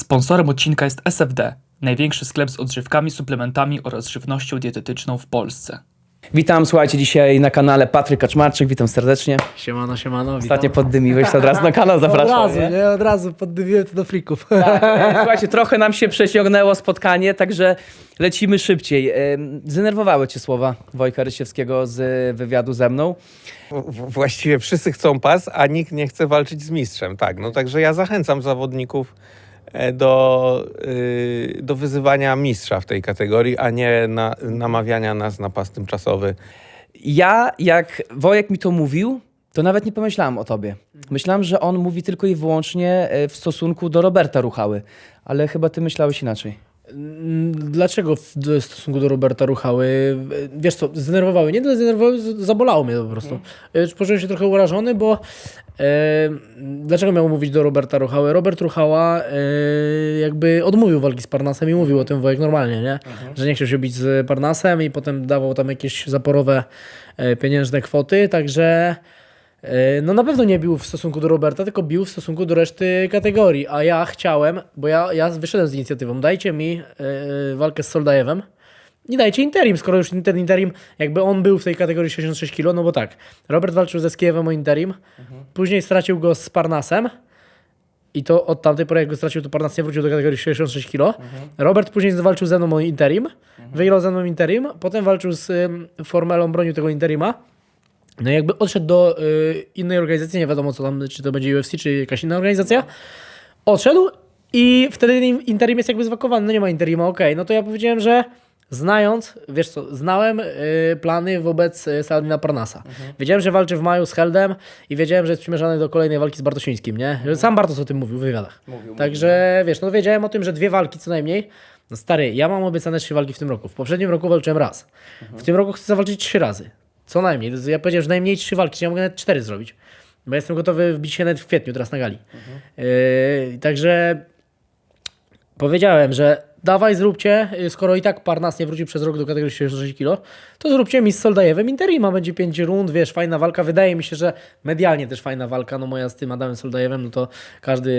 Sponsorem odcinka jest SFD, największy sklep z odżywkami, suplementami oraz żywnością dietetyczną w Polsce. Witam, słuchajcie, dzisiaj na kanale Patryk Kaczmarczyk, witam serdecznie. Siemano, siemano. Ostatnio poddymiłeś, to od razu na kanał Od zapraszam. razu, nie? nie? Od razu poddymiłem to do frików. E, Słuchajcie, trochę nam się przeciągnęło spotkanie, także lecimy szybciej. Zdenerwowały cię słowa Wojka Rysiewskiego z wywiadu ze mną. W- Właściwie wszyscy chcą pas, a nikt nie chce walczyć z mistrzem. Tak, no także ja zachęcam zawodników do, y, do wyzywania mistrza w tej kategorii, a nie na, namawiania nas na pas tymczasowy. Ja, jak Wojek mi to mówił, to nawet nie pomyślałem o tobie. Myślałem, że on mówi tylko i wyłącznie e, w stosunku do Roberta Ruchały, ale chyba ty myślałeś inaczej. Dlaczego w stosunku do Roberta ruchały? Wiesz co, zdenerwowały. Nie tyle zdenerwowały, zabolało mnie to po prostu. Mm. Poczułem się trochę urażony, bo e, dlaczego miał mówić do Roberta Ruchały? Robert Ruchała e, jakby odmówił walki z Parnasem i mówił o tym Wojek normalnie, nie? Że nie chciał się bić z Parnasem i potem dawał tam jakieś zaporowe e, pieniężne kwoty, także No na pewno nie bił w stosunku do Roberta, tylko bił w stosunku do reszty kategorii. A ja chciałem, bo ja, ja wyszedłem z inicjatywą, dajcie mi e, walkę z Soldajewem i dajcie interim, skoro już ten interim, jakby on był w tej kategorii 66 kg, no bo tak, Robert walczył ze Skiewem o interim, później stracił go z Parnasem i to od tamtej pory jak go stracił, to Parnas nie wrócił do kategorii 66 kg. Robert później walczył ze mną o interim, wygrał ze mną interim, potem walczył z ym, Formelą, bronił tego interima. No jakby odszedł do y, innej organizacji, nie wiadomo co tam, czy to będzie UFC, czy jakaś inna organizacja. Odszedł i wtedy im- interim jest jakby zwakowany, no nie ma interima, okej. No to ja powiedziałem, że znając, wiesz co, znałem y, plany wobec y, Saladina Parnasa. Wiedziałem, że walczy w maju z Heldem i wiedziałem, że jest przymierzany do kolejnej walki z Bartosińskim, nie? Sam Bartos o tym mówił w wywiadach. Także wiesz, no wiedziałem o tym, że dwie walki co najmniej. No stary, ja mam obiecane trzy walki w tym roku. W poprzednim roku walczyłem raz. W tym roku chcę zawalczyć trzy razy. Co najmniej. Ja powiedziałem, że najmniej trzy walki, ja mogę nawet cztery zrobić. Bo jestem gotowy wbić się nawet w kwietniu, teraz na gali. Yy, także powiedziałem, że dawaj zróbcie, yy, skoro i tak Parnas nie wrócił przez rok do kategorii 66 kg, to zróbcie mi z Soldajewem Interima, będzie 5 rund, wiesz, fajna walka, wydaje mi się, że medialnie też fajna walka, no moja z tym Adamem Soldajewem, no to każdy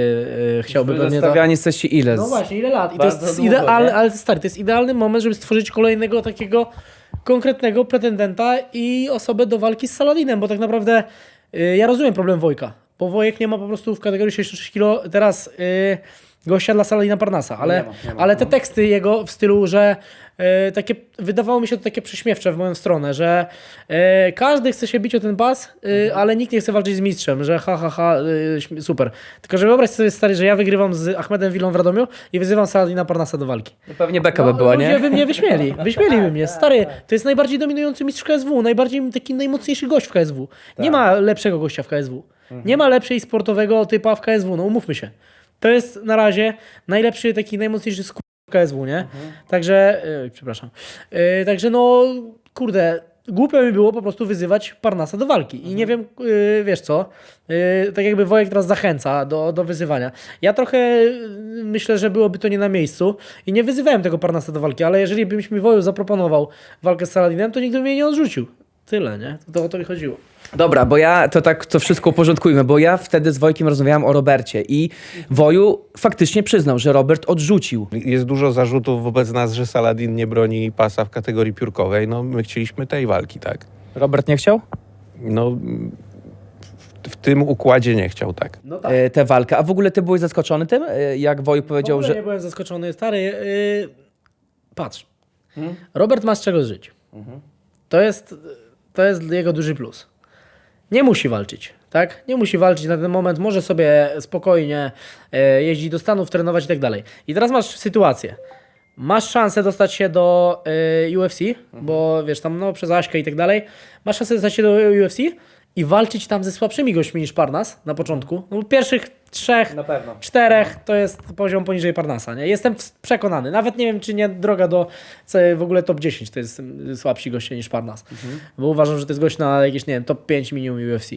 yy, chciałby pewnie to... Jesteście ile? No Z- właśnie, ile lat? I to jest długo, idealny, nie? ale stary, to jest idealny moment, żeby stworzyć kolejnego takiego konkretnego pretendenta i osobę do walki z Saladinem, bo tak naprawdę y, ja rozumiem problem Wojka, bo Wojek nie ma po prostu w kategorii 66 kg teraz y, gościa dla Saladina Parnasa, ale, ale te teksty jego w stylu, że y, takie, wydawało mi się to takie prześmiewcze w moją stronę, że y, każdy chce się bić o ten pas, y, ale nikt nie chce walczyć z mistrzem, że ha, ha, ha, super. Tylko, że wyobraź sobie, stary, że ja wygrywam z Ahmedem Willą w Radomiu i wyzywam Saladina Parnasa do walki. No pewnie beka by była, ludzie nie? by mnie wyśmieli. Wyśmieliby mnie. Stary, to jest najbardziej dominujący mistrz KSW, najbardziej taki najmocniejszy gość w KSW. Nie ma lepszego gościa w KSW. Nie ma lepszej sportowego typa w KSW, no umówmy się. To jest na razie najlepszy, taki najmocniejszy w KSW, nie? Także, yy, przepraszam. Yy, także no, kurde, głupio mi było po prostu wyzywać Parnasa do walki. I nie wiem, yy, wiesz co, yy, tak jakby Wojek teraz zachęca do, do wyzywania. Ja trochę yy, myślę, że byłoby to nie na miejscu i nie wyzywałem tego Parnasa do walki, ale jeżeli byś mi Woju zaproponował walkę z Saladinem, to nikt by mnie nie odrzucił. Tyle, nie? To o to mi chodziło. Dobra, bo ja to tak to wszystko uporządkujmy, bo ja wtedy z Wojkiem rozmawiałem o Robercie i Woju faktycznie przyznał, że Robert odrzucił. Jest dużo zarzutów wobec nas, że Saladin nie broni pasa w kategorii piórkowej. No my chcieliśmy tej walki, tak. Robert nie chciał No w, w tym układzie nie chciał, tak. No tak. e, tę walkę. A w ogóle ty byłeś zaskoczony tym, e, jak Woju W powiedział, ogóle że... nie byłem zaskoczony. Stary, yy, patrz. Robert ma z czego żyć. To, jest, to jest jego duży plus. Nie musi walczyć, tak? Nie musi walczyć na ten moment, może sobie spokojnie e, jeździć do Stanów, trenować i tak dalej. I teraz masz sytuację. Masz szansę dostać się do e, UFC, bo wiesz, tam no, przez Aśkę i tak dalej. Masz szansę dostać się do UFC i walczyć tam ze słabszymi gośćmi niż Parnas na początku. No, pierwszych trzech, czterech to jest poziom poniżej Parnasa. Nie? Jestem przekonany. Nawet nie wiem, czy nie droga do w ogóle top 10 to jest mm, słabsi goście niż Parnas. Bo uważam, że to jest gość na jakieś, nie wiem, top 5 minimum UFC.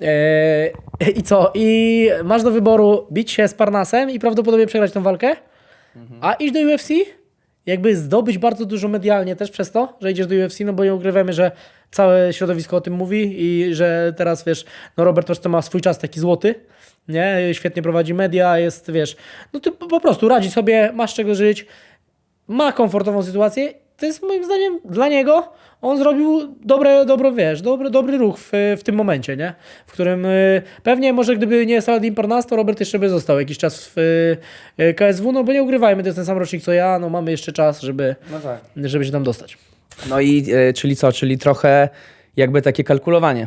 Eee, I co? I masz do wyboru bić się z Parnasem i prawdopodobnie przegrać tą walkę, a iść do UFC jakby zdobyć bardzo dużo medialnie też przez to, że idziesz do UFC, no bo nie ukrywamy, że całe środowisko o tym mówi i że teraz, wiesz, no Robert też to ma swój czas taki złoty, nie? Świetnie prowadzi media, jest, wiesz, no ty po prostu radzi sobie, masz czego żyć, ma komfortową sytuację. To jest moim zdaniem dla niego, on zrobił dobre, dobre wiesz, dobry, dobry ruch w, w tym momencie, nie? W którym y, pewnie może gdyby nie Saladin Parnas, to Robert jeszcze by został jakiś czas w y, KSW, no bo nie ugrywajmy, to jest ten sam rocznik co ja, no mamy jeszcze czas, żeby, No tak. żeby się tam dostać. No i e, czyli co? Czyli trochę jakby takie kalkulowanie.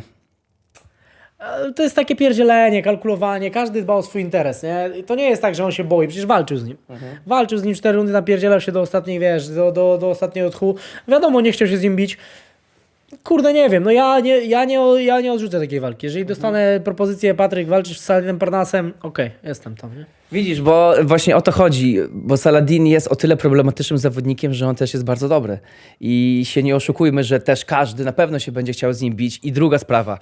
To jest takie pierdzielenie, kalkulowanie, każdy dba o swój interes, nie? I to nie jest tak, że on się boi, przecież walczył z nim. Walczył z nim cztery rundy, napierdzielał się do ostatniej, wiesz, do, do, do ostatniego tchu. Wiadomo, nie chciał się z nim bić. Kurde, nie wiem, no ja nie, ja nie, ja nie odrzucę takiej walki. Jeżeli dostanę propozycję, Patryk, walczysz z Saladinem Parnasem, okej, jestem tam, nie? Widzisz, bo właśnie o to chodzi, bo Saladin jest o tyle problematycznym zawodnikiem, że on też jest bardzo dobry. I się nie oszukujmy, że też każdy na pewno się będzie chciał z nim bić. I druga sprawa,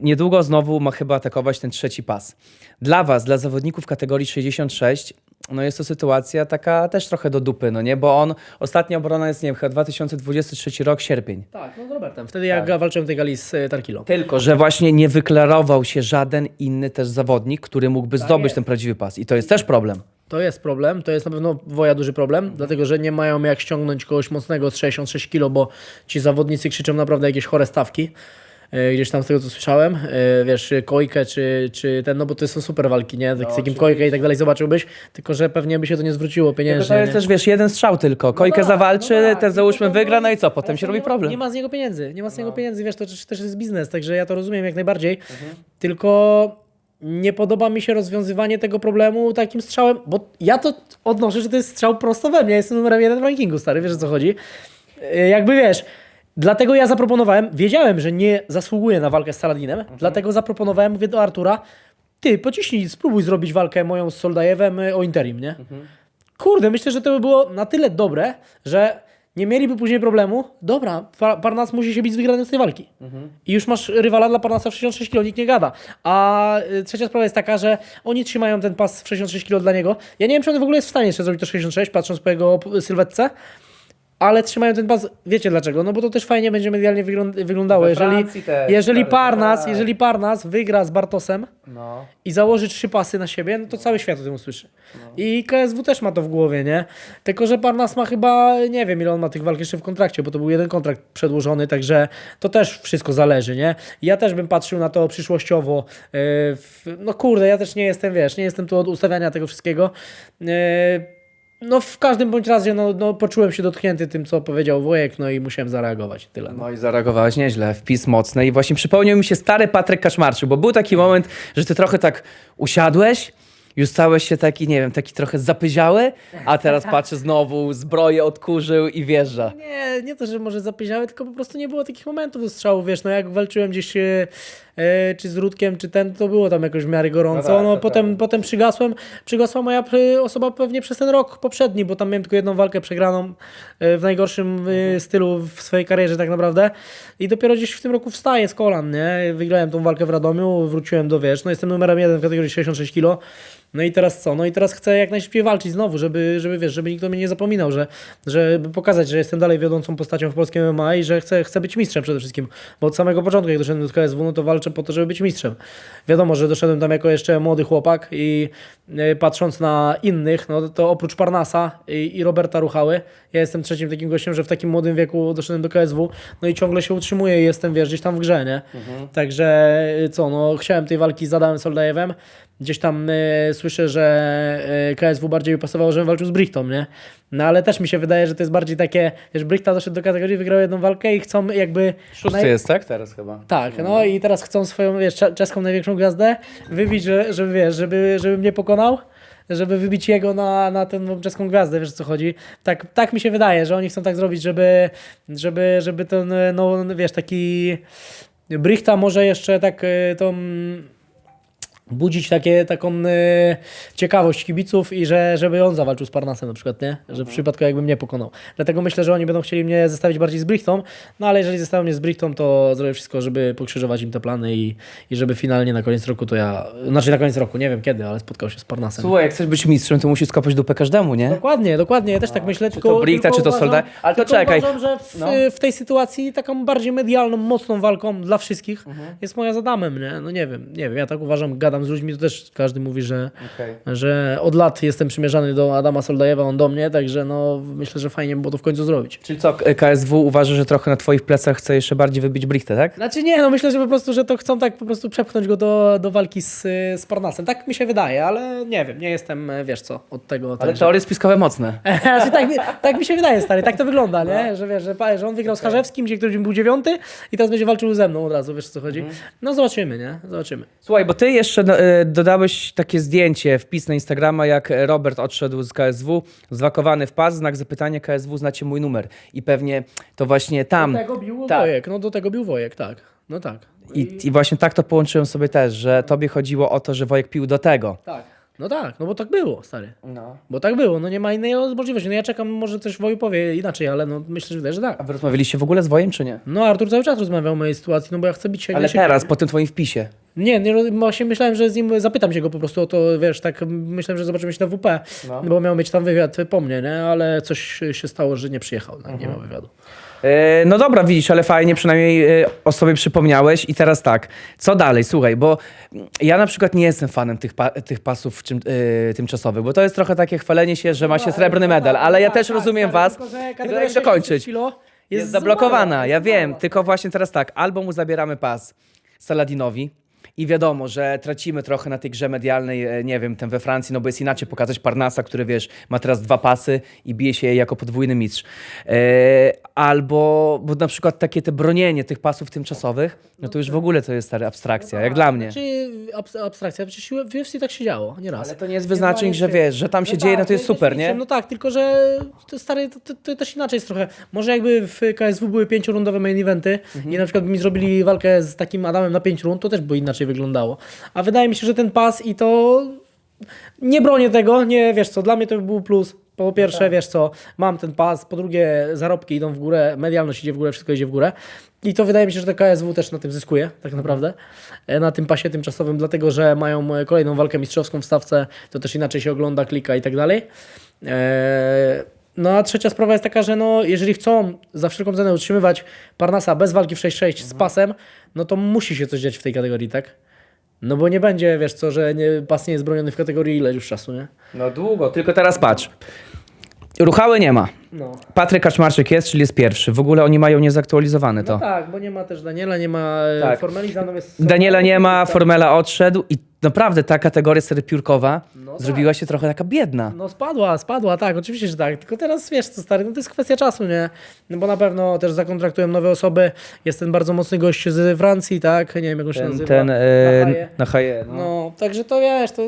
niedługo znowu ma chyba atakować ten trzeci pas. Dla was, dla zawodników kategorii 66, no jest to sytuacja taka też trochę do dupy, no nie? Bo on, ostatnia obrona jest, nie wiem, chyba 2023 rok, sierpień. Tak, no z Robertem. Wtedy jak walczyłem w tej gali z e, Tarkilo. Tylko, że właśnie nie wyklarował się żaden inny też zawodnik, który mógłby zdobyć jest. ten prawdziwy pas. I to jest też problem. To jest problem, to jest na pewno woja duży problem, dlatego że nie mają jak ściągnąć kogoś mocnego z 66 kg, bo ci zawodnicy krzyczą naprawdę jakieś chore stawki. E, Gdzieś tam z tego co słyszałem, e, wiesz, Kojkę czy, czy ten, no bo to są super walki, nie? Tak, z jakim Kojkę i tak dalej zobaczyłbyś, tylko że pewnie by się to nie zwróciło Tylko pieniężnie. to jest nie? też, wiesz, jeden strzał tylko. Kojkę tak, zawalczy, no tak. ten załóżmy No wygra, no i co? Potem się robi problem. Nie ma z niego pieniędzy, nie ma z niego pieniędzy, wiesz, to też, też jest biznes, także ja to rozumiem jak najbardziej. Mhm. Tylko nie podoba mi się rozwiązywanie tego problemu takim strzałem, bo ja to odnoszę, że to jest strzał prosto we mnie, ja jestem numerem jeden w rankingu, stary, wiesz o co chodzi? E, Jakby wiesz, dlatego ja zaproponowałem, wiedziałem, że nie zasługuję na walkę z Saladinem, Mhm. dlatego zaproponowałem, mówię do Artura, ty pociśnij, spróbuj zrobić walkę moją z Soldajewem e, o interim, nie? Kurde, myślę, że to by było na tyle dobre, że nie mieliby później problemu. Dobra, Pa- Parnas musi się bić z wygranym z tej walki. I już masz rywala dla Parnasa w 66 kg, nikt nie gada. A y, trzecia sprawa jest taka, że oni trzymają ten pas w 66 kg dla niego. Ja nie wiem, czy on w ogóle jest w stanie jeszcze zrobić to 66, patrząc po jego p- sylwetce. Ale trzymają ten pas, wiecie dlaczego? No bo to też fajnie będzie medialnie wygląd- wyglądało. We Jeżeli, Francji też, jeżeli, stary, Parnas, tak. jeżeli Parnas wygra z Bartosem, No. i założy trzy pasy na siebie, no to cały świat o tym usłyszy. I KSW też ma to w głowie, nie? Tylko, że Parnas ma chyba, nie wiem ile on ma tych walk jeszcze w kontrakcie, bo to był jeden kontrakt przedłużony, także to też wszystko zależy, nie? Ja też bym patrzył na to przyszłościowo. Yy, w- No kurde, ja też nie jestem, wiesz, nie jestem tu od ustawiania tego wszystkiego. Yy, No w każdym bądź razie, no, no poczułem się dotknięty tym, co powiedział Wojek, no i musiałem zareagować. Tyle. No. No i zareagowałeś nieźle, wpis mocny. I właśnie przypomniał mi się stary Patryk Kaczmarczyk, bo był taki moment, że ty trochę tak usiadłeś, już stałeś się taki, nie wiem, taki trochę zapyziały, a teraz patrzę znowu, zbroję odkurzył i wjeżdża. Nie, nie to, że może zapieziały, tylko po prostu nie było takich momentów do strzału, wiesz, no jak walczyłem gdzieś e, e, czy z Rudkiem, czy ten, to było tam jakoś w miarę gorąco, No no, tak, potem, potem przygasłem, przygasła moja p- osoba pewnie przez ten rok poprzedni, bo tam miałem tylko jedną walkę przegraną e, w najgorszym e, stylu w swojej karierze tak naprawdę. I dopiero gdzieś w tym roku wstaję z kolan, nie, wygrałem tą walkę w Radomiu, wróciłem do, wiesz, no jestem numerem jeden w kategorii 66 kg, no i teraz co? No i teraz chcę jak najszybciej walczyć znowu, żeby, żeby wiesz, żeby nikt o mnie nie zapominał, że, żeby pokazać, że jestem dalej wiodącą postacią w polskim MMA i że chcę, chcę być mistrzem przede wszystkim. Bo od samego początku, jak doszedłem do KSW, no to walczę po to, żeby być mistrzem. Wiadomo, że doszedłem tam jako jeszcze młody chłopak i e, patrząc na innych, no to oprócz Parnasa i, i Roberta Ruchały, ja jestem trzecim takim gościem, że w takim młodym wieku doszedłem do KSW, no i ciągle się utrzymuję i jestem, wiesz, gdzieś tam w grze, nie? Także y, co, no chciałem tej walki z Adamem Soldajewem, Gdzieś tam y, słyszę, że y, KSW bardziej by pasowało, żebym walczył z Brichtą, nie? No ale też mi się wydaje, że to jest bardziej takie, wiesz, Brichta doszedł do kategorii, wygrał jedną walkę i chcą jakby... Szósty naj- jest, tak? Teraz chyba. Tak, no i teraz chcą swoją, wiesz, cze- czeską największą gwiazdę wybić, że, żeby, wiesz, żeby, żeby mnie pokonał, żeby wybić jego na, na tę czeską gwiazdę, wiesz o co chodzi. Tak, tak mi się wydaje, że oni chcą tak zrobić, żeby, żeby, żeby ten, no wiesz, taki Brichta może jeszcze tak tą budzić takie, taką e, ciekawość kibiców i że, żeby on zawalczył z Parnasem na przykład, nie? Że w przypadku jakby mnie pokonał. Dlatego myślę, że oni będą chcieli mnie zestawić bardziej z Brichtą, no ale jeżeli zestawią mnie z Brichtą, to zrobię wszystko, żeby pokrzyżować im te plany i, i żeby finalnie na koniec roku to ja, znaczy na koniec roku, nie wiem kiedy, ale spotkał się z Parnasem. Słuchaj, jak chcesz być mistrzem, to musisz skopać dupę każdemu, nie? Dokładnie, dokładnie, ja też tak myślę, tylko... to Brichta, tylko czy to uważam- Solda- ale to tylko czekaj. uważam, że w, No. w tej sytuacji taką bardziej medialną, mocną walką dla wszystkich Mhm. jest moja z Adamem, nie? No nie wiem, nie wiem, ja tak uważam, gadam z ludźmi, to też każdy mówi, że, Okej. że od lat jestem przymierzany do Adama Soldajewa, on do mnie, także no myślę, że fajnie by było to w końcu zrobić. Czyli co, KSW uważa, że trochę na twoich plecach chce jeszcze bardziej wybić Brichtę, tak? Znaczy nie, no myślę, że po prostu, że to chcą tak po prostu przepchnąć go do, do walki z, z Parnasem. Tak mi się wydaje, ale nie wiem, nie jestem, wiesz co, od tego... Ale także- teorie spiskowe mocne. Znaczy, tak, mi- tak mi się wydaje, stary, tak to wygląda, nie? Że wiesz, że, że on wygrał z Charzewskim, gdzie któryś był dziewiąty i teraz będzie walczył ze mną od razu, wiesz o co chodzi? No zobaczymy, nie? Zobaczymy. Słuchaj, bo ty jeszcze e, dodałeś takie zdjęcie, wpis na Instagrama, jak Robert odszedł z KSW, zwakowany w pas, znak zapytania KSW, znacie mój numer. I pewnie to właśnie tam. Do tego bił tak. Wojek, no do tego bił Wojek, tak. No tak. I, I właśnie tak to połączyłem sobie też, że tobie chodziło o to, że Wojek pił do tego. Tak. No tak, no bo tak było, stary. No. Bo tak było, no nie ma innej możliwości. No ja czekam, może coś Woju powie inaczej, ale no myślę, że, że tak. A wy rozmawialiście w ogóle z Wojem, czy nie? No Artur cały czas rozmawiał o mojej sytuacji, no bo ja chcę bić się Ale najszybciej. teraz, po tym twoim wpisie. Nie, nie, roz- właśnie myślałem, że z nim zapytam się go po prostu o to, wiesz, tak myślałem, że zobaczymy się na WP, No. bo miał mieć tam wywiad po mnie, nie? Ale coś się stało, że nie przyjechał, no, nie Mhm. miał wywiadu. E, No dobra, widzisz, ale fajnie przynajmniej e, o sobie przypomniałeś. I teraz tak, co dalej? Słuchaj, bo ja na przykład nie jestem fanem tych, pa tych pasów czym, e, tymczasowych, bo to jest trochę takie chwalenie się, że ma się srebrny medal, ale ja też rozumiem was. Tylko. 60 kilo Jest, za zablokowana, ja wiem, tylko właśnie teraz tak, albo mu zabieramy pas Saladinowi i wiadomo, że tracimy trochę na tej grze medialnej, e, nie wiem, ten we Francji, no bo jest inaczej pokazać Parnasa, który wiesz, ma teraz dwa pasy i bije się jako podwójny mistrz. E, albo, bo na przykład takie te bronienie tych pasów tymczasowych, no to już w ogóle to jest stary abstrakcja, jak dla mnie. Czy abs- abstrakcja, przecież w UFC tak się działo, nie raz. Ale to nie jest wyznacznik, że wiesz, że tam się dzieje, no to jest tak, super, nie? No tak, tylko że to stary, to, to, to też inaczej jest trochę. Może jakby w KSW były pięciorundowe main eventy Mhm. i na przykład by mi zrobili walkę z takim Adamem na pięć rund, to też by inaczej wyglądało. A wydaje mi się, że ten pas i to nie bronię tego, nie wiesz co, dla mnie to by był plus. Po pierwsze, wiesz co, mam ten pas, po drugie, zarobki idą w górę, medialność idzie w górę, wszystko idzie w górę. I to wydaje mi się, że to KSW też na tym zyskuje, tak naprawdę, e, na tym pasie tymczasowym, dlatego że mają e, kolejną walkę mistrzowską w stawce, to też inaczej się ogląda, klika i tak dalej. E, No a trzecia sprawa jest taka, że no, jeżeli chcą za wszelką cenę utrzymywać Parnasa bez walki w 6-6 z pasem, no to musi się coś dziać w tej kategorii, tak? No bo nie będzie, wiesz co, że nie, pas nie jest broniony w kategorii ile już czasu, nie? No długo, tylko teraz patrz. Ruchały nie ma. No. Patryk Kaczmarczyk jest, czyli jest pierwszy. W ogóle oni mają niezaktualizowane to. No tak, bo nie ma też Daniela, nie ma Tak. tak. Formeli, za mną jest... Daniela nie ma, Formela odszedł i naprawdę ta kategoria sery piórkowa No tak. zrobiła się trochę taka biedna. No spadła, spadła, tak, oczywiście, że tak. Tylko teraz wiesz co stary, no to jest kwestia czasu, nie? No bo na pewno też zakontraktują nowe osoby. Jest ten bardzo mocny gość z Francji, tak? Nie wiem jak on się Ten, nazywa. ten e, na haje. No. No. także to wiesz, to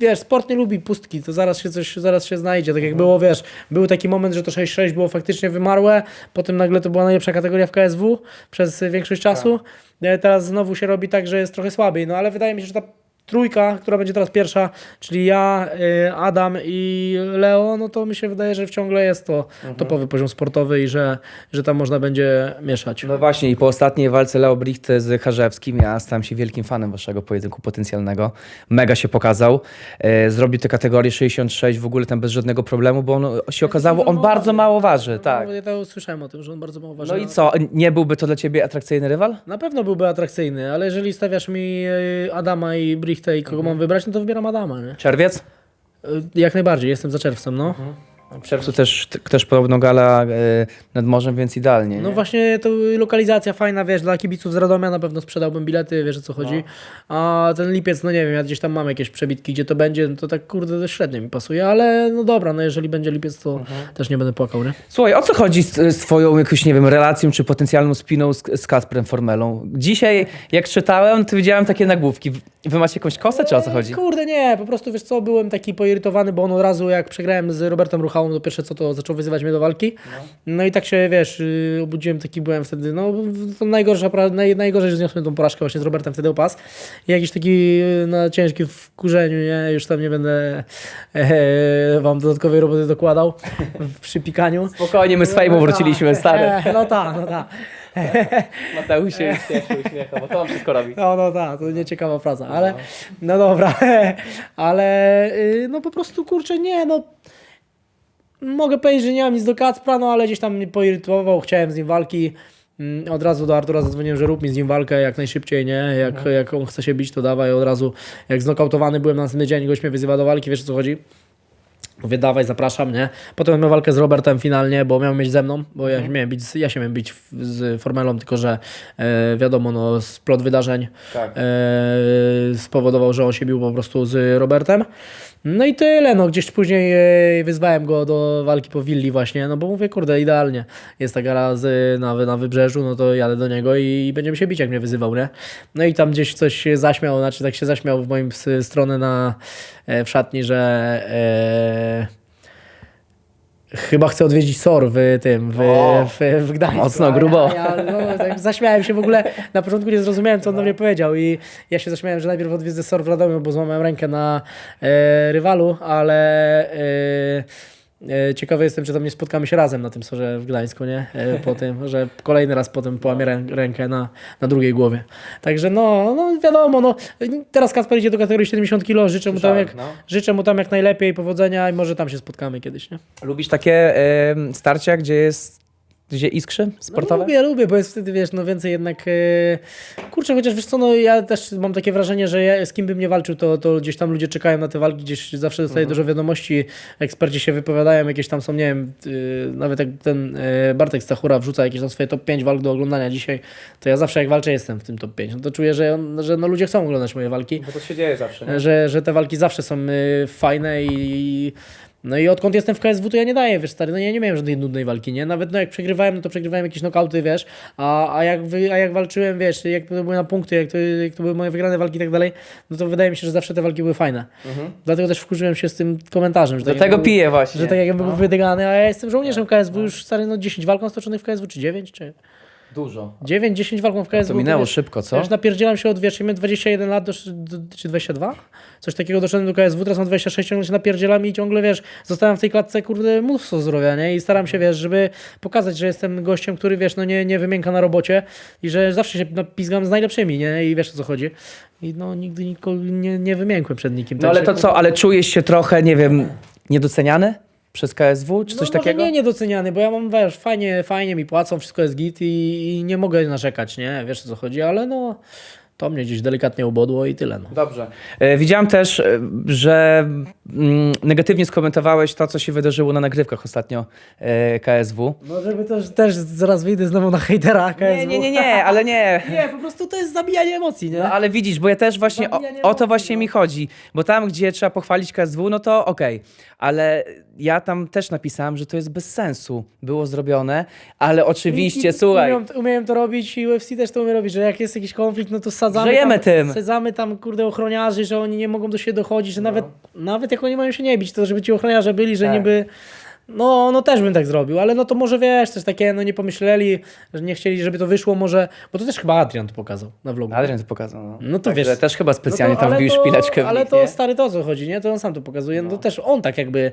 wiesz, sport nie lubi pustki, to zaraz się coś, zaraz się znajdzie. Tak jak było, wiesz, był taki moment, że to 6-6 było faktycznie wymarłe, potem nagle to była najlepsza kategoria w KSW przez większość czasu. E, Teraz znowu się robi tak, że jest trochę słabiej, no ale wydaje mi się, że ta trójka, która będzie teraz pierwsza, czyli ja, y, Adam i Leo, no to mi się wydaje, że ciągle jest to topowy poziom sportowy i że, że tam można będzie mieszać. no właśnie i po ostatniej walce Leo Bricht z Charzewskim, ja stałem się wielkim fanem waszego pojedynku potencjalnego. Mega się pokazał. E, zrobił tę kategorię 66 w ogóle tam bez żadnego problemu, bo on się okazało, on bardzo mało waży, tak. No, ja to słyszałem o tym, że on bardzo mało waży. No i co, nie byłby to dla ciebie atrakcyjny rywal? Na pewno byłby atrakcyjny, ale jeżeli stawiasz mi y, Adama i I kogo Mhm. mam wybrać, no to wybieram Adama, nie? Czerwiec? Y, Jak najbardziej, jestem za czerwcem, no. W czerwcu też, też podobno gala e, nad morzem, więc idealnie. No nie? właśnie to lokalizacja fajna, wiesz, dla kibiców z Radomia na pewno sprzedałbym bilety, wiesz o co chodzi. No. A ten lipiec, no nie wiem, ja gdzieś tam mam jakieś przebitki, gdzie to będzie, no to tak kurde średnio mi pasuje, ale no dobra, no jeżeli będzie lipiec, to Mhm. też nie będę płakał, nie? Słuchaj, o co chodzi z z swoją jakąś, nie wiem, relacją czy potencjalną spiną z, z Kasprem Formelą? Dzisiaj, jak czytałem, to widziałem takie nagłówki. Wy macie jakąś kosę, czy o co chodzi? Kurde nie, po prostu wiesz co, byłem taki poirytowany, bo on od razu jak przegrałem z Robertem Ruchałą, no to pierwsze co to zaczął wyzywać mnie do walki. No, i tak się, wiesz, yy, obudziłem, taki byłem wtedy, no to najgorsza, naj, najgorzej, że zniosłem tą porażkę właśnie z Robertem wtedy o pas. I jakiś taki yy, na ciężkim wkurzeniu, nie, już tam nie będę e, wam dodatkowej roboty dokładał przy pikaniu. Spokojnie, my z fejmu wróciliśmy, stary. E, no tak, no tak. Mateusz się uśmiecha, bo to on wszystko robi. No, no tak, to nieciekawa praca, ale no dobra, ale y, no po prostu kurczę, nie, no mogę powiedzieć, że nie mam nic do Kacpra, no ale gdzieś tam mnie poirytował, chciałem z nim walki. Mm, Od razu do Artura zadzwoniłem, że rób mi z nim walkę jak najszybciej, nie? Jak, jak on chce się bić, to dawaj od razu. Jak znokautowany byłem na następny dzień, gość mnie wyzywa do walki, wiesz o co chodzi? Mówię, dawaj, zapraszam, nie? Potem miał walkę z Robertem finalnie, bo miał mieć ze mną, bo ja, miałem bić, z- ja się miałem bić w- z Formelą, tylko że e, wiadomo, no, splot wydarzeń Tak. e, spowodował, że on się bił po prostu z Robertem. No i tyle, no gdzieś później e, wyzwałem go do walki po willi właśnie, no bo mówię, kurde, idealnie. Jest ta gara z, na, na wybrzeżu, no to jadę do niego i, będziemy się bić, jak mnie wyzywał, nie? No i tam gdzieś coś się zaśmiał, znaczy tak się zaśmiał w moim s- stronę na, e, w szatni, że e, Chyba chcę odwiedzić SOR w tym, w, O, w, w Gdańsku. mocno grubo. Ja, ja, no, tak zaśmiałem się w ogóle, na początku nie zrozumiałem, co on do mnie powiedział i ja się zaśmiałem, że najpierw odwiedzę SOR w Radomiu, bo złamałem rękę na e, rywalu, ale e, ciekawy jestem, czy tam nie spotkamy się razem na tym SORze w Gdańsku, nie? E, po tym, że kolejny raz potem połamię rę, rękę na, na drugiej głowie. Także no, no wiadomo, no, teraz Kasper idzie do kategorii 70 kg, życzę mu tam jak, no. życzę mu tam jak najlepiej, powodzenia i może tam się spotkamy kiedyś, nie? Lubisz takie em, starcia, gdzie jest, gdzie iskrzy sportowe? No, lubię, lubię, bo jest wtedy, wiesz, no więcej jednak... E... Kurczę, chociaż wiesz co, no ja też mam takie wrażenie, że ja, z kim bym nie walczył, to, to gdzieś tam ludzie czekają na te walki, gdzieś zawsze dostaję dużo wiadomości, eksperci się wypowiadają, jakieś tam są, nie wiem, y, nawet jak ten e, Bartek Stachura wrzuca jakieś tam swoje top 5 walk do oglądania dzisiaj, to ja zawsze jak walczę jestem w tym top 5. No to czuję, że, on, że no, ludzie chcą oglądać moje walki Bo to się dzieje zawsze. że, że te walki zawsze są fajne i no i odkąd jestem w KSW, to ja nie daję, wiesz, stary, no ja nie miałem żadnej nudnej walki, nie? Nawet no jak przegrywałem, no to przegrywałem jakieś nokauty, wiesz, a, a, jak, a jak walczyłem, wiesz, jak to były na punkty, jak to, jak to były moje wygrane walki i tak dalej, no to wydaje mi się, że zawsze te walki były fajne. Dlatego też wkurzyłem się z tym komentarzem, że tak Dlatego jak, piję właśnie. że tak jak był wydygany, a ja jestem żołnierzem KSW już, stary, no 10 walk stoczonych w KSW, czy 9, czy... Dużo. 9, 10 walk w KSW. To minęło wiesz, szybko, co? ja już napierdzielam się od, wiesz, miałem 21 lat, do, do, czy 22? Coś takiego doszedłem do KSW, teraz mam 26, ciągle się napierdzielam i ciągle, wiesz, zostałem w tej klatce, kurde, mnóstwo zdrowia, nie? I staram się, wiesz, żeby pokazać, że jestem gościem, który, wiesz, no nie, nie wymięka na robocie i że zawsze się napizgam z najlepszymi, nie? I wiesz, o co chodzi. I no, nigdy nikogo nie, nie wymiękłem przed nikim. No ale to co, ale czujesz się trochę, nie wiem, niedoceniany przez KSW, czy coś no, może takiego? nie niedoceniany, bo ja mam, wiesz, fajnie, fajnie mi płacą, wszystko jest git i, i nie mogę narzekać, nie? Wiesz, o co chodzi, ale no, to mnie gdzieś delikatnie ubodło i tyle, no. Dobrze. E, Widziałem też, e, że mm, negatywnie skomentowałeś to, co się wydarzyło na nagrywkach ostatnio e, KSW. No żeby to też zaraz wyjdę znowu na hejtera KSW. Nie, nie, nie, nie, ale nie. Nie, po prostu to jest zabijanie emocji, nie? No ale widzisz, bo ja też właśnie o, o to emocji, właśnie no. mi chodzi. Bo tam, gdzie trzeba pochwalić KSW, no to okej. Ale ja tam też napisałem, że to jest bez sensu. Było zrobione, ale oczywiście, I- słuchaj. Umiem, umiem to robić i UFC też to umie robić, że jak jest jakiś konflikt, no to sadzamy Żyjemy tam, tym. Sadzamy tam, kurde, ochroniarzy, że oni nie mogą do siebie dochodzić, że nawet, nawet jak oni mają się nie bić, to żeby ci ochroniarze byli, że Tak. niby... No, no też bym tak zrobił, ale no to może wiesz, też takie, no nie pomyśleli, że nie chcieli, żeby to wyszło może, bo to też chyba Adrian to pokazał na vlogu. Adrian to pokazał. No, No to wiesz- też chyba specjalnie No to- tam wbił szpileczkę w Ale to nie? stary to o co chodzi, nie? To on sam to pokazuje. No to też on tak jakby.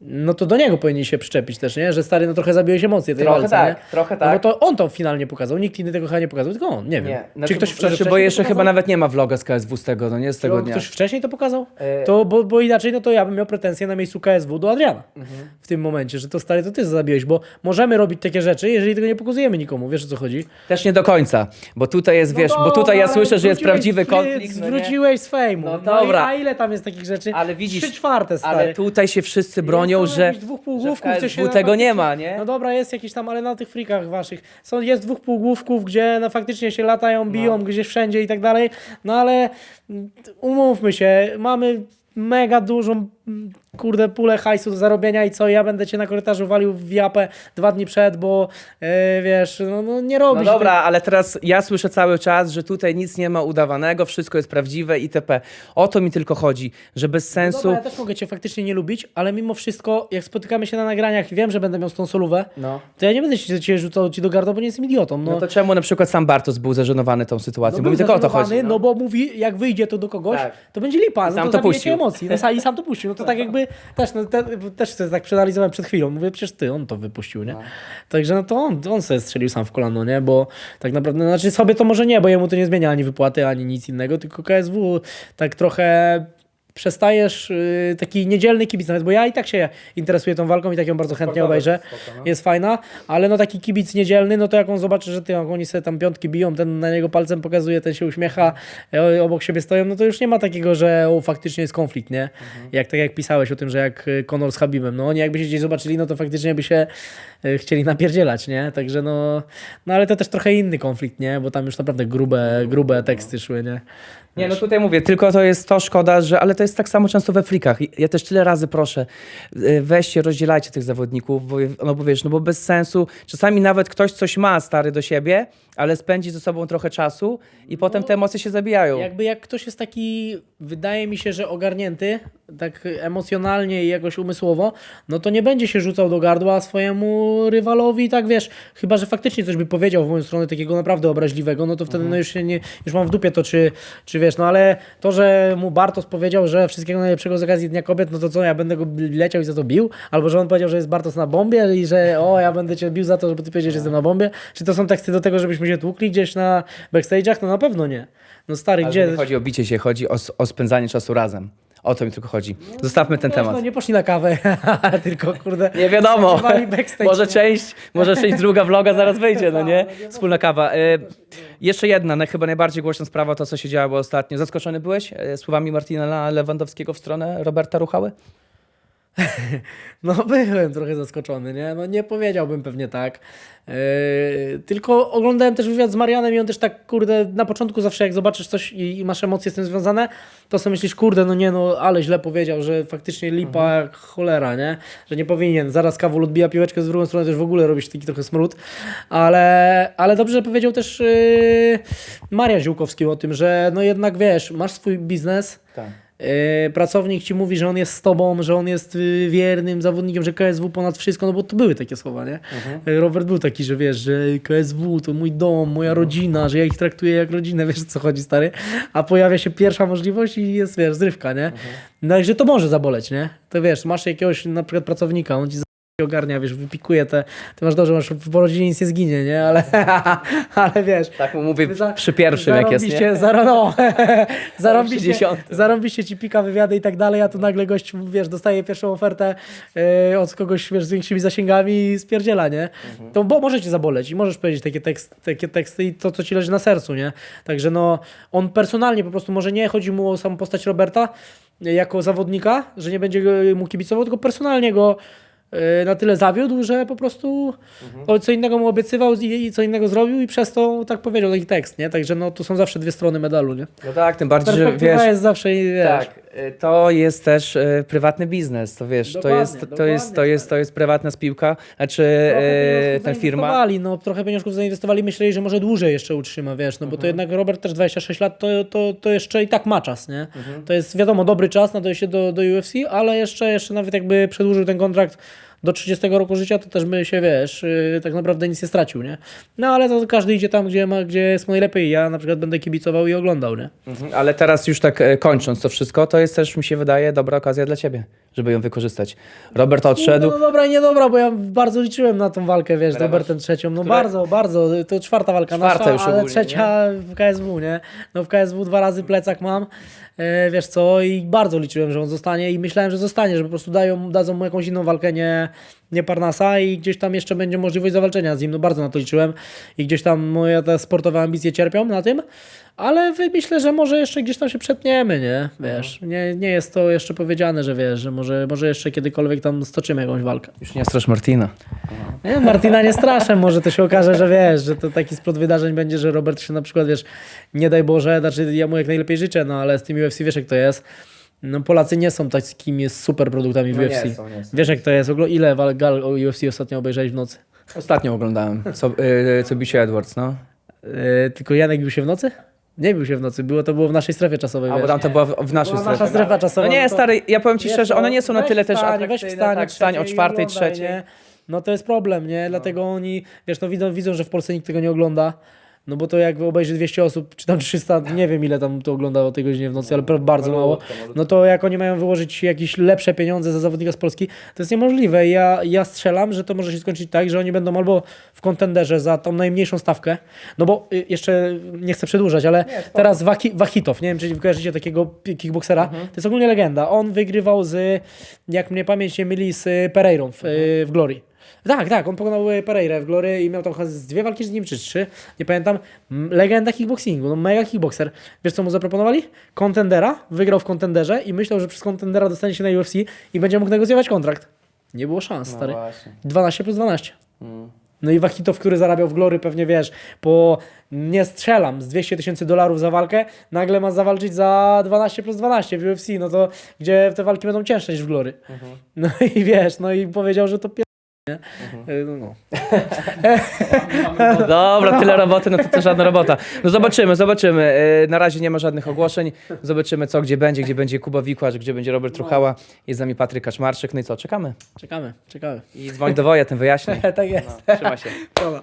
No to do niego powinni się przyczepić też, nie? Że stary, no trochę zabiłeś emocje tej Trochę walce, tak, nie? trochę No tak. bo to on to finalnie pokazał, nikt inny tego chyba nie pokazał, tylko on, nie wiem. Nie. Czy Znaczy, ktoś wczoraj znaczy, bo jeszcze chyba nawet nie ma vloga z KSW z tego, no nie z tego dnia. Ktoś wcześniej to pokazał? E- To, bo, bo inaczej, no to ja bym miał pretensje na miejscu KSW do Adriana. Mhm. W tym momencie, że to stary, to ty zabiłeś, bo możemy robić takie rzeczy, jeżeli tego nie pokazujemy nikomu, wiesz o co chodzi? Też nie do końca, bo tutaj jest, wiesz, No bo tutaj ja dobra, słyszę, że jest prawdziwy konflikt. No nie? Zwróciłeś z fejmu. No No, dobra. i, a ile tam jest takich rzeczy? Ale widzisz, Trzy czwarte, stary. Ale tutaj się wszyscy bronią, że, dwóch że w półgłówków, KSW na tego nie ma, nie? No dobra, jest jakiś tam, ale na tych frikach waszych. Są, jest dwóch półgłówków, gdzie no, faktycznie się latają, biją gdzieś wszędzie i tak dalej. No ale mm, umówmy się, mamy mega dużą kurde, pulę hajsu do zarobienia i co, ja będę cię na korytarzu walił w japę dwa dni przed, bo e, wiesz, no, no nie No robisz. dobra, ale teraz ja słyszę cały czas, że tutaj nic nie ma udawanego, wszystko jest prawdziwe itp. O to mi tylko chodzi, że bez No sensu... Dobra, ja też mogę cię faktycznie nie lubić, ale mimo wszystko, jak spotykamy się na nagraniach i wiem, że będę miał tą solówę, No. to ja nie będę się cię rzucał ci do gardła, bo nie jestem idiotą. No, No to czemu na przykład sam Bartos był zażenowany tą sytuacją? no bo mi tylko o to chodzi. No. bo mówi, jak wyjdzie to do kogoś, Tak. to będzie lipa, no sam to, to puścił. emocji. No, I sam to puścił. No to tak jakby też, no, te, też sobie tak przeanalizowałem przed chwilą. Mówię, przecież ty, on to wypuścił, nie? Także no to on, on sobie strzelił sam w kolano, nie? Bo tak naprawdę, znaczy sobie to może nie, bo jemu to nie zmienia ani wypłaty, ani nic innego, tylko KSW tak trochę przestajesz yy, taki niedzielny kibic nawet, bo ja i tak się interesuję tą walką i tak ją bardzo chętnie obejrzę. Jest fajna, ale no taki kibic niedzielny, no to jak on zobaczy, że ty, jak oni sobie tam piątki biją, ten na niego palcem pokazuje, ten się uśmiecha, e, obok siebie stoją, no to już nie ma takiego, że o, faktycznie jest konflikt, nie? Jak tak jak pisałeś o tym, że jak y, Conor z Habibem, no oni jakby się gdzieś zobaczyli, no to faktycznie by się y, chcieli napierdzielać, nie? Także no, no ale to też trochę inny konflikt, nie? Bo tam już naprawdę grube, grube teksty szły, nie? Nie, no tutaj mówię, tylko to jest to szkoda, że, ale to jest tak samo często we frikach. Ja też tyle razy proszę, y, weźcie, rozdzielajcie tych zawodników, bo, no bo wiesz, no bo bez sensu, czasami nawet ktoś coś ma stary do siebie, ale spędzi ze sobą trochę czasu i potem te emocje się zabijają. Jakby jak ktoś jest taki, wydaje mi się, że ogarnięty, tak emocjonalnie i jakoś umysłowo, no to nie będzie się rzucał do gardła swojemu rywalowi, tak wiesz, chyba, że faktycznie coś by powiedział w moją stronę takiego naprawdę obraźliwego, no to wtedy no już się nie, już mam w dupie to, czy, czy wiesz, no ale to, że mu Bartos powiedział, że wszystkiego najlepszego z okazji Dnia Kobiet, no to co, ja będę go leciał i za to bił? Albo, że on powiedział, że jest Bartos na bombie i że o, ja będę cię bił za to, żeby ty powiedział, że jestem na bombie? Czy to są teksty do tego, żebyśmy się tłukli gdzieś na backstage'ach? No na pewno nie. No stary, Ale gdzie... nie chodzi o bicie się, chodzi o, s- o spędzanie czasu razem. O to mi tylko chodzi. Zostawmy ten Wiesz, temat. No nie poszli na kawę, tylko kurde. Nie wiadomo. Może część, może część druga vloga zaraz wyjdzie, no nie? Wspólna kawa. E, jeszcze jedna, na, chyba najbardziej głośna sprawa, to co się działo ostatnio. Zaskoczony byłeś e, słowami Martina Lewandowskiego w stronę Roberta Ruchały? No byłem trochę zaskoczony, nie? No nie powiedziałbym pewnie tak. Yy, tylko oglądałem też wywiad z Marianem i on też tak, kurde, na początku zawsze jak zobaczysz coś i, i masz emocje z tym związane, to sobie myślisz, kurde, no nie no, ale źle powiedział, że faktycznie lipa jak cholera, nie? Że nie powinien. Zaraz Kawul odbija piłeczkę z drugą stronę, też w ogóle robisz taki trochę smród. Ale, ale dobrze powiedział też yy, Maria Ziółkowski o tym, że no jednak wiesz, masz swój biznes, Tak. Yy, pracownik ci mówi, że on jest z tobą, że on jest yy, wiernym zawodnikiem, że KSW ponad wszystko, no bo to były takie słowa, nie? Yy, Robert był taki, że wiesz, że KSW to mój dom, moja rodzina, że ja ich traktuję jak rodzinę, wiesz co chodzi, stary? A pojawia się pierwsza możliwość i jest, wiesz, zrywka, nie? No i że to może zaboleć, nie? To wiesz, masz jakiegoś na przykład pracownika, on ci ogarnia, wiesz, wypikuje te, ty masz dobrze, masz po rodzinie nic nie zginie, nie? Ale, ale wiesz, Tak mu mówię za- przy pierwszym, jak jest, nie? Zaro, no, zarąbiście, 60. zarąbiście ci pika wywiady i tak dalej, a tu nagle gość, wiesz, dostaje pierwszą ofertę e, od kogoś, wiesz, z większymi zasięgami i spierdziela, nie? Mhm. To bo może cię zaboleć i możesz powiedzieć takie, tekst, takie teksty i to, co ci leży na sercu, nie? Także no, on personalnie po prostu, może nie chodzi mu o samą postać Roberta e, jako zawodnika, że nie będzie go- mu kibicował, tylko personalnie go na tyle zawiódł, że po prostu Mhm. co innego mu obiecywał i, i co innego zrobił i przez to tak powiedział taki tekst, nie? Także no, tu są zawsze dwie strony medalu, nie? No tak, tym bardziej, że wiesz... jest zawsze, wiesz, Tak, y, to jest też y, prywatny biznes, to wiesz, to jest, to, dokładnie, jest, to, jest, to jest prywatna spiłka, znaczy pieniążków ten firma. zainwestowali, No, trochę pieniążków zainwestowali, myśleli, że może dłużej jeszcze utrzyma, wiesz, no bo to jednak Robert też 26 lat, to, to, to jeszcze i tak ma czas, nie? To jest wiadomo, dobry czas na dojście do, do UFC, ale jeszcze, jeszcze nawet jakby przedłużył ten kontrakt do 30 roku życia, to też by się, wiesz, yy, tak naprawdę nic nie stracił, nie? No ale to każdy idzie tam, gdzie, ma, gdzie jest najlepiej. Ja na przykład będę kibicował i oglądał, nie? Mhm, Ale teraz już tak e, kończąc to wszystko, to jest też, mi się wydaje, dobra okazja dla ciebie, żeby ją wykorzystać. Robert odszedł. No, no dobra i niedobra, bo ja bardzo liczyłem na tą walkę, wiesz, z. Robertem trzecią. No Która- bardzo, bardzo. To czwarta walka Czwarta nasza, już ale ogólnie, trzecia w KSW, nie? No w KSW dwa razy plecak mam, e, wiesz co, i bardzo liczyłem, że on zostanie i myślałem, że zostanie, że po prostu dają, dadzą mu jakąś inną walkę, nie, nie Parnasa i gdzieś tam jeszcze będzie możliwość zawalczenia z nim. No bardzo na to liczyłem i gdzieś tam moje te sportowe ambicje cierpią na tym, ale myślę, że może jeszcze gdzieś tam się przetniemy, nie? Wiesz, nie, nie jest to jeszcze powiedziane, że wiesz, że może, może jeszcze kiedykolwiek tam stoczymy jakąś walkę. Już nie strasz Martina. Nie, Martina nie straszę, może to się okaże, że wiesz, że to taki splot wydarzeń będzie, że Robert się na przykład, wiesz, nie daj Boże, znaczy ja mu jak najlepiej życzę, no ale z tym UFC wiesz jak to jest. No Polacy nie są takimi super produktami w No UFC. nie są, nie są. Wiesz jak to jest? Ile wal- gal o UFC ostatnio obejrzałeś w nocy? Ostatnio oglądałem, co, yy, co bicie Edwards, no. Yy, tylko Janek bił się w nocy? Nie bił się w nocy, było to było w naszej strefie czasowej. A bo tam to była w, w naszej Była strefie. nasza strefa czasowa. No nie, no to- stary, ja powiem ci szczerze, one nie są na tyle też atrakcyjne. Weź wstań, tak, wstań o czwartej, trzeciej. nie? No to jest problem, nie? Dlatego oni, wiesz, no widzą, widzą, że w Polsce nikt tego nie ogląda. No bo to jak obejrzy 200 osób, czy tam 300, nie wiem ile tam to ogląda o tej godzinie w nocy, ale pra- bardzo mało. No to jak oni mają wyłożyć jakieś lepsze pieniądze za zawodnika z Polski, to jest niemożliwe. Ja, ja strzelam, że to może się skończyć tak, że oni będą albo w kontenderze za tą najmniejszą stawkę, no bo y, jeszcze nie chcę przedłużać, ale teraz Waki, Wachitow, nie wiem czy kojarzycie takiego kickboxera, to jest ogólnie legenda. On wygrywał z, jak mnie pamięć nie myli, z Pereirą w, y, w Glory. Tak, tak, on pokonał y, Pereirę w Glory i miał tam chyba z dwie walki z nim, czy trzy, nie pamiętam. Legenda kickboxingu, no mega kickboxer. Wiesz co mu zaproponowali? Kontendera, wygrał w kontenderze i myślał, że przez kontendera dostanie się na UFC i będzie mógł negocjować kontrakt. Nie było szans, stary. właśnie. 12 plus 12. No i Wachitow, który zarabiał w Glory, pewnie wiesz, po nie strzelam z 200 tysięcy dolarów za walkę, nagle ma zawalczyć za 12 plus 12 w UFC, no to gdzie te walki będą cięższe niż w Glory. No i wiesz, no i powiedział, że to No, no. No dobra, tyle roboty, no to to żadna robota. No zobaczymy, zobaczymy. Yy, Na razie nie ma żadnych ogłoszeń. Zobaczymy co, gdzie będzie, gdzie będzie Kuba Wikłacz, gdzie będzie Robert Truchała. Jest z nami Patryk Kaczmarczyk. No i co, czekamy. Czekamy, czekamy. I dzwoń do Woja, ten wyjaśni. tak jest. Trzyma się. Dobra.